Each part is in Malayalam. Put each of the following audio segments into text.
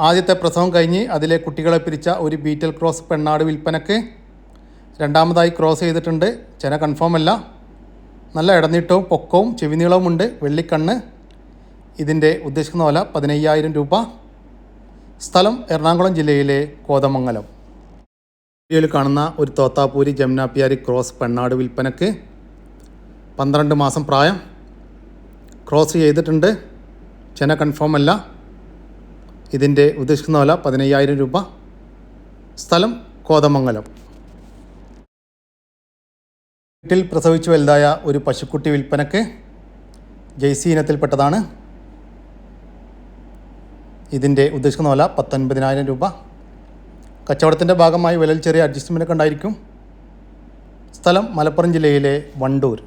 ആദ്യത്തെ പ്രസവം കഴിഞ്ഞ് അതിലെ കുട്ടികളെ പിരിച്ച ഒരു ബീറ്റൽ ക്രോസ് പെണ്ണാട് വിൽപ്പനക്ക് രണ്ടാമതായി ക്രോസ് ചെയ്തിട്ടുണ്ട്. ചെന കൺഫേം അല്ല. നല്ല ഇടനീട്ടവും പൊക്കവും ചെവിനീളവുമുണ്ട്. വെള്ളിക്കണ്ണ്. ഇതിന്റെ ഉദ്ദേശിക്കുന്ന വില പതിനയ്യായിരം രൂപ. സ്ഥലം എറണാകുളം ജില്ലയിലെ കോതമംഗലം. വീഡിയോയിൽ കാണുന്ന ഒരു തോത്താപ്പൂരി ജമുനാപ്പിയാരി ക്രോസ് പെണ്ണാട് വിൽപ്പനക്ക് പന്ത്രണ്ട് മാസം പ്രായം. ക്രോസ് ചെയ്തിട്ടുണ്ട്. ചെന കൺഫേം അല്ല. ഇതിന്റെ ഉദ്ദേശിക്കുന്ന വില പതിനയ്യായിരം രൂപ. സ്ഥലം കോതമംഗലം. വീട്ടിൽ പ്രസവിച്ചു വലുതായ ഒരു പശുക്കുട്ടി വിൽപ്പനക്ക് ജെയ്സി ഇനത്തിൽപ്പെട്ടതാണ്. ഇതിന്റെ ഉദ്ദേശിക്കുന്ന വില പത്തൊൻപതിനായിരം രൂപ. കച്ചവടത്തിന്റെ ഭാഗമായി വിലയിൽ ചെറിയ അഡ്ജസ്റ്റ്മെന്റൊക്കെ ഉണ്ടായിരിക്കും. സ്ഥലം മലപ്പുറം ജില്ലയിലെ വണ്ടൂർ.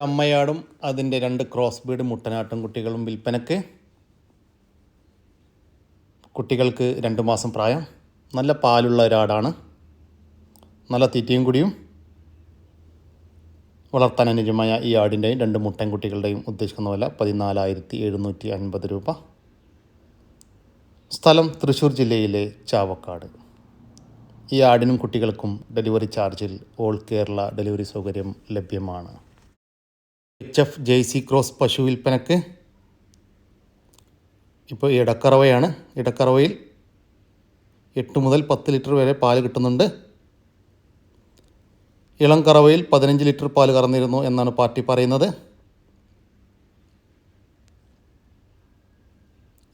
അമ്മയാടും അതിന്റെ രണ്ട് ക്രോസ് ബീഡ് മുട്ടനാട്ടും കുട്ടികളും വിൽപ്പനക്ക്. കുട്ടികൾക്ക് രണ്ട് മാസം പ്രായം നല്ല പാലുള്ള ഒരാടാണ്. നല്ല തീറ്റയും കൂടിയും വളർത്താൻ അനുജമായ ഈ ആടിന്റെയും രണ്ട് മുട്ടൻ മുട്ടൻകുട്ടികളുടെയും ഉദ്ദേശിക്കുന്ന വില പതിനാലായിരത്തി എഴുന്നൂറ്റി അൻപത് രൂപ. സ്ഥലം തൃശ്ശൂർ ജില്ലയിലെ ചാവക്കാട്. ഈ ആടിനും കുട്ടികൾക്കും ഡെലിവറി ചാർജിൽ ഓൾ കേരള ഡെലിവറി സൗകര്യം ലഭ്യമാണ്. എച്ച് എഫ് ജെയ്സി ക്രോസ് പശു വിൽപ്പനക്ക് ഇപ്പോൾ ഇടക്കറവയാണ്. ഇടക്കറവയിൽ എട്ട് മുതൽ പത്ത് ലിറ്റർ വരെ പാൽ കിട്ടുന്നുണ്ട്. ഇളം കറവയിൽ പതിനഞ്ച് ലിറ്റർ പാൽ കറന്നിരുന്നു എന്നാണ് പാർട്ടി പറയുന്നത്.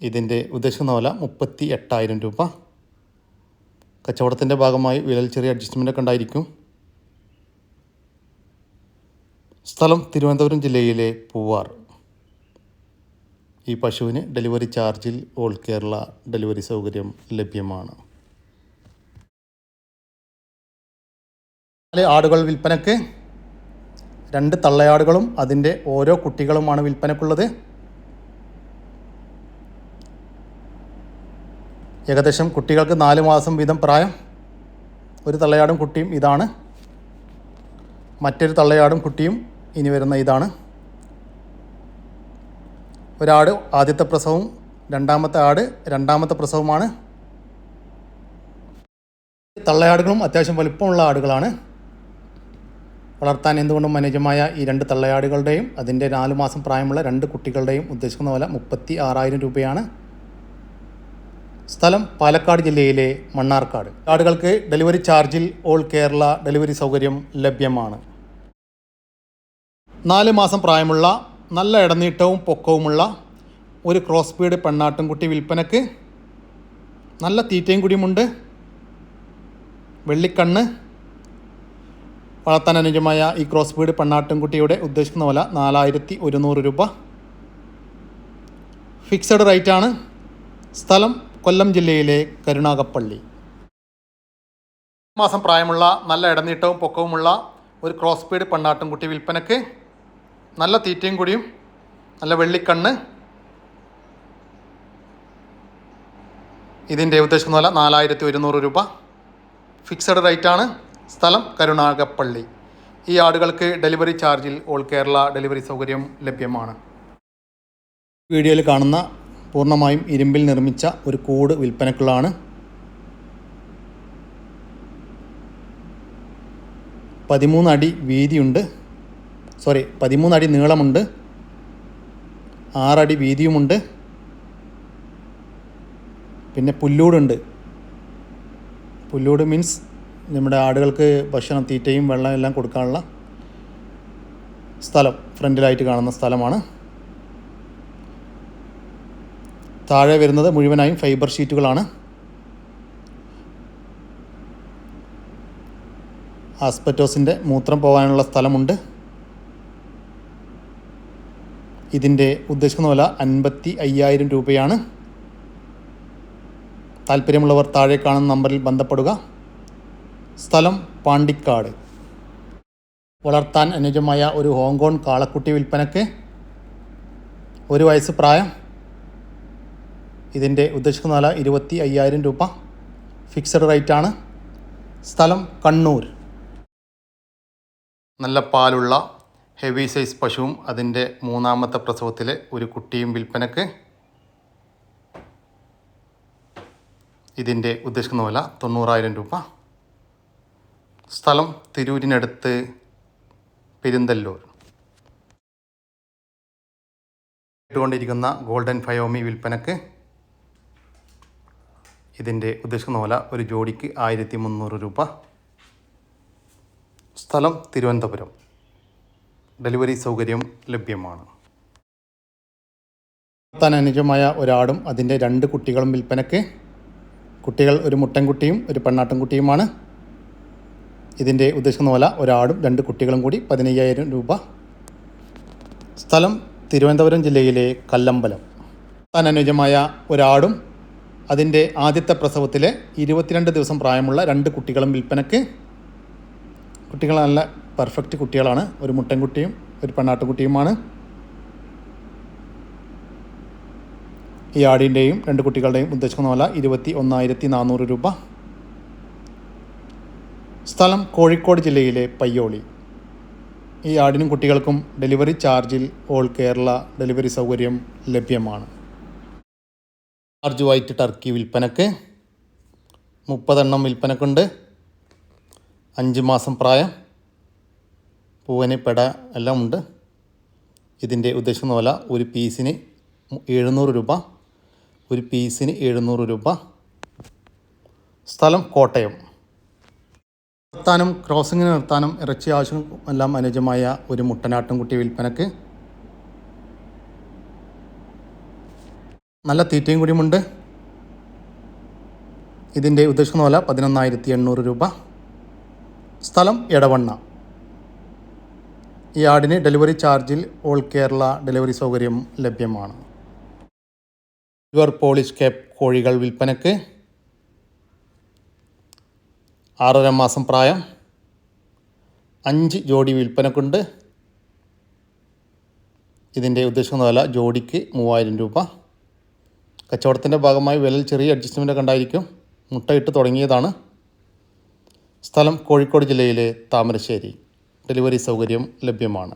ഇതിന്റെ ഉദ്ദേശിക്കുന്ന വില മുപ്പത്തി എട്ടായിരം രൂപ. കച്ചവടത്തിന്റെ ഭാഗമായി വിലൽ ചെറിയ അഡ്ജസ്റ്റ്മെന്റ് ഒക്കെ ഉണ്ടായിരിക്കും. സ്ഥലം തിരുവനന്തപുരം ജില്ലയിലെ പൂവാർ. ഈ പശുവിന് ഡെലിവറി ചാർജിൽ ഓൾ കേരള ഡെലിവറി സൗകര്യം ലഭ്യമാണ്. നാല് ആടുകൾ വിൽപ്പനക്ക് രണ്ട് തള്ളയാടുകളും അതിന്റെ ഓരോ കുട്ടികളുമാണ് വിൽപ്പനക്കുള്ളത്. ഏകദേശം കുട്ടികൾക്ക് നാല് മാസം വീതം പ്രായം. ഒരു തള്ളയാടും കുട്ടിയും ഇതാണ്. മറ്റൊരു തള്ളയാടും കുട്ടിയും ഇനി വരുന്ന ഇതാണ്. ഒരാട് ആദ്യത്തെ പ്രസവവും രണ്ടാമത്തെ ആട് രണ്ടാമത്തെ പ്രസവമാണ്. തള്ളയാടുകളും അത്യാവശ്യം വലിപ്പമുള്ള ആടുകളാണ്. വളർത്താൻ എന്തുകൊണ്ടും അനുജമായ ഈ രണ്ട് തള്ളയാടുകളുടെയും അതിന്റെ നാല് മാസം പ്രായമുള്ള രണ്ട് കുട്ടികളുടെയും ഉദ്ദേശിക്കുന്ന വില മുപ്പത്തി ആറായിരം രൂപയാണ്. സ്ഥലം പാലക്കാട് ജില്ലയിലെ മണ്ണാർക്കാട്. ആടുകൾക്ക് ഡെലിവറി ചാർജിൽ ഓൾ കേരള ഡെലിവറി സൗകര്യം ലഭ്യമാണ്. നാല് മാസം പ്രായമുള്ള നല്ല ഇടനീട്ടവും പൊക്കവുമുള്ള ഒരു ക്രോസ് ബീഡ് പെണ്ണാട്ടുംകുട്ടി വിൽപ്പനക്ക് നല്ല തീറ്റയും കൂടിയുമുണ്ട്. വെള്ളിക്കണ്ണ്. വളർത്താൻ അനുജമായ ഈ ക്രോസ് ബീഡ് പെണ്ണാട്ടുംകുട്ടിയുടെ ഉദ്ദേശിക്കുന്ന വില നാലായിരത്തി ഒരുന്നൂറ് രൂപ ഫിക്സഡ് റേറ്റാണ് സ്ഥലം കൊല്ലം ജില്ലയിലെ കരുണാകപ്പള്ളി മാസം പ്രായമുള്ള നല്ല ഇടനീട്ടവും പൊക്കവുമുള്ള ഒരു ക്രോസ് ബീഡ് പെണ്ണാട്ടുംകുട്ടി വിൽപ്പനക്ക് നല്ല തീറ്റയും കൂടിയും നല്ല വെള്ളിക്കണ്ണ്. ഇതിന്റെ ഉദ്ദേശം എന്ന് പറഞ്ഞാൽ നാലായിരത്തി ഒരുന്നൂറ് രൂപ ഫിക്സഡ് റേറ്റാണ് സ്ഥലം കരുണാകപ്പള്ളി ഈ ആടുകൾക്ക് ഡെലിവറി ചാർജിൽ ഓൾ കേരള ഡെലിവറി സൗകര്യം ലഭ്യമാണ്. വീഡിയോയിൽ കാണുന്ന പൂർണമായും ഇരുമ്പിൽ നിർമ്മിച്ച ഒരു കൂട് വിൽപ്പനക്കുള്ളതാണ് പതിമൂന്ന് അടി വീതിയുണ്ട്. സോറി പതിമൂന്നടി നീളമുണ്ട്. ആറടി വീതിയുമുണ്ട്. പിന്നെ പുല്ലൂടുണ്ട്. പുല്ലൂട് മീൻസ് നമ്മുടെ ആടുകൾക്ക് ഭക്ഷണം തീറ്റയും വെള്ളം എല്ലാം കൊടുക്കാനുള്ള സ്ഥലം ഫ്രണ്ടിലായിട്ട് കാണുന്ന സ്ഥലമാണ്. താഴെ വരുന്നത് മുഴുവനായും ഫൈബർ ഷീറ്റുകളാണ് ആസ്പെറ്റോസിന്റെ മൂത്രം പോകാനുള്ള സ്ഥലമുണ്ട്. ഇതിന്റെ ഉദ്ദേശിക്കുന്ന വില അൻപത്തി അയ്യായിരം രൂപയാണ്. താല്പര്യമുള്ളവർ താഴെ കാണുന്ന നമ്പറിൽ ബന്ധപ്പെടുക. സ്ഥലം പാണ്ടിക്കാട്. വളർത്താൻ അനുജമായ ഒരു ഹോങ്കോൺ കാളക്കുട്ടി വിൽപ്പനക്ക് ഒരു വയസ്സ് പ്രായം. ഇതിന്റെ ഉദ്ദേശിക്കുന്ന വില ഇരുപത്തി അയ്യായിരം രൂപ. ഫിക്സഡ് റേറ്റാണ്. സ്ഥലം കണ്ണൂർ. നല്ല പാലുള്ള ഹെവി സൈസ് പശുവും അതിന്റെ മൂന്നാമത്തെ പ്രസവത്തിലെ ഒരു കുട്ടിയും വിൽപ്പനക്ക് ഇതിന്റെ ഉദ്ദേശിക്കുന്ന വില തൊണ്ണൂറായിരം രൂപ. സ്ഥലം തിരൂരിനടുത്ത് പെരിന്തല്ലൂർ. ഇട്ടുകൊണ്ടിരിക്കുന്ന ഗോൾഡൻ ഫയോമി വിൽപ്പനക്ക് ഇതിന്റെ ഉദ്ദേശിക്കുന്ന വില ഒരു ജോഡിക്ക് ആയിരത്തി മുന്നൂറ് രൂപ. സ്ഥലം തിരുവനന്തപുരം. ഡെലിവറി സൗകര്യം ലഭ്യമാണ്. വളർത്താൻ അനുജമായ ഒരാടും അതിന്റെ രണ്ട് കുട്ടികളും വിൽപ്പനക്ക് കുട്ടികൾ ഒരു മുട്ടൻകുട്ടിയും ഒരു പെണ്ണാട്ടൻകുട്ടിയുമാണ്. ഇതിന്റെ ഉദ്ദേശിക്കുന്ന പോലെ ഒരാടും രണ്ട് കുട്ടികളും കൂടി പതിനയ്യായിരം രൂപ. സ്ഥലം തിരുവനന്തപുരം ജില്ലയിലെ കല്ലമ്പലം. താൻ അനുജമായ ഒരാടും അതിന്റെ ആദ്യത്തെ പ്രസവത്തിലെ ഇരുപത്തിരണ്ട് ദിവസം പ്രായമുള്ള രണ്ട് കുട്ടികളും വിൽപ്പനക്ക് കുട്ടികൾ നല്ല പെർഫെക്റ്റ് കുട്ടികളാണ്. ഒരു മുട്ടൻകുട്ടിയും ഒരു പെണ്ണാട്ടുകുട്ടിയുമാണ്. ഈ ആടിന്റെയും രണ്ട് കുട്ടികളുടെയും ഉദ്ദേശിക്കുന്ന വില ഇരുപത്തി ഒന്നായിരത്തി നാനൂറ് രൂപ. സ്ഥലം കോഴിക്കോട് ജില്ലയിലെ പയ്യോളി. ഈ ആടിനും കുട്ടികൾക്കും ഡെലിവറി ചാർജിൽ ഓൾ കേരള ഡെലിവറി സൗകര്യം ലഭ്യമാണ്. ചാർജ് വൈറ്റ് ടർക്കി വിൽപ്പനക്ക് മുപ്പതെണ്ണം വിൽപ്പനക്കുണ്ട്. അഞ്ച് മാസം പ്രായം. പൂവന് പെട എല്ലാം ഉണ്ട്. ഇതിന്റെ ഉദ്ദേശം എന്ന് പോലെ ഒരു പീസിന് എഴുന്നൂറ് രൂപ ഒരു പീസിന് എഴുന്നൂറ് രൂപ. സ്ഥലം കോട്ടയം. നിർത്താനും ക്രോസിങ്ങിന് നിർത്താനും ഇറച്ചി ആവശ്യം എല്ലാം അനുജമായ ഒരു മുട്ടനാട്ടുംകുട്ടി വിൽപ്പനക്ക്. നല്ല തീറ്റയും കൂടിയുമുണ്ട് ഇതിന്റെ ഉദ്ദേശം പോലെ പതിനൊന്നായിരത്തി എണ്ണൂറ് രൂപ. സ്ഥലം എടവണ്ണ. ഈ ആടിന് ഡെലിവറി ചാർജിൽ ഓൾ കേരള ഡെലിവറി സൗകര്യം ലഭ്യമാണ്. പ്യുവർ പോളിഷ് കേപ്പ് കോഴികൾ വിൽപ്പനക്ക് ആറര മാസം പ്രായം. അഞ്ച് ജോഡി വിൽപ്പനക്കുണ്ട്. ഇതിന്റെ ഉദ്ദേശിക്കുന്ന ജോഡിക്ക് മൂവായിരം രൂപ. കച്ചവടത്തിന്റെ ഭാഗമായി വിലയിൽ ചെറിയ അഡ്ജസ്റ്റ്മെന്റ് കണ്ടായിരിക്കും മുട്ടയിട്ട് തുടങ്ങിയതാണ്. സ്ഥലം കോഴിക്കോട് ജില്ലയിലെ താമരശ്ശേരി. ഡെലിവറി സൗകര്യം ലഭ്യമാണ്.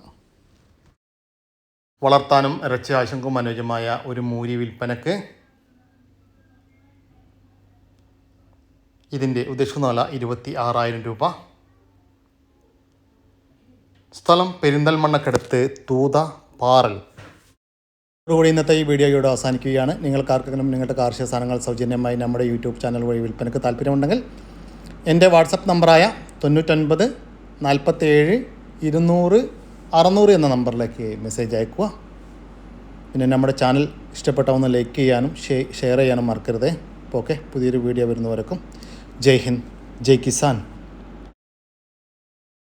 വളർത്താനും ഇറച്ചി ആശങ്കും അനുയോജ്യമായ ഒരു മൂരി വിൽപ്പനക്ക് ഇതിന്റെ ഉദ്ദേശിക്കുന്ന വില ഇരുപത്തി ആറായിരം രൂപ. സ്ഥലം പെരിന്തൽമണ്ണക്കടുത്ത് തൂത പാറൽ. ഇതോടുകൂടി ഇന്നത്തെ ഈ വീഡിയോ ഇവിടെ അവസാനിക്കുകയാണ്. നിങ്ങൾക്ക് ആർക്കെങ്കിലും നിങ്ങളുടെ കാർഷിക സാധനങ്ങൾ സൗജന്യമായി നമ്മുടെ യൂട്യൂബ് ചാനൽ വഴി വിൽപ്പനക്ക് താല്പര്യമുണ്ടെങ്കിൽ എന്റെ വാട്സപ്പ് നമ്പറായ തൊണ്ണൂറ്റൊൻപത് നാൽപ്പത്തേഴ് ഇരുന്നൂറ് അറുന്നൂറ് എന്ന നമ്പറിലേക്ക് മെസ്സേജ് അയക്കുക. പിന്നെ നമ്മുടെ ചാനൽ ഇഷ്ടപ്പെട്ടാവുന്ന ലൈക്ക് ചെയ്യാനും ഷെയർ ചെയ്യാനും മറക്കരുതേ. ഓക്കെ പുതിയൊരു വീഡിയോ വരുന്നവരക്കും. ജയ് ഹിന്ദ് ജയ് കിസാൻ.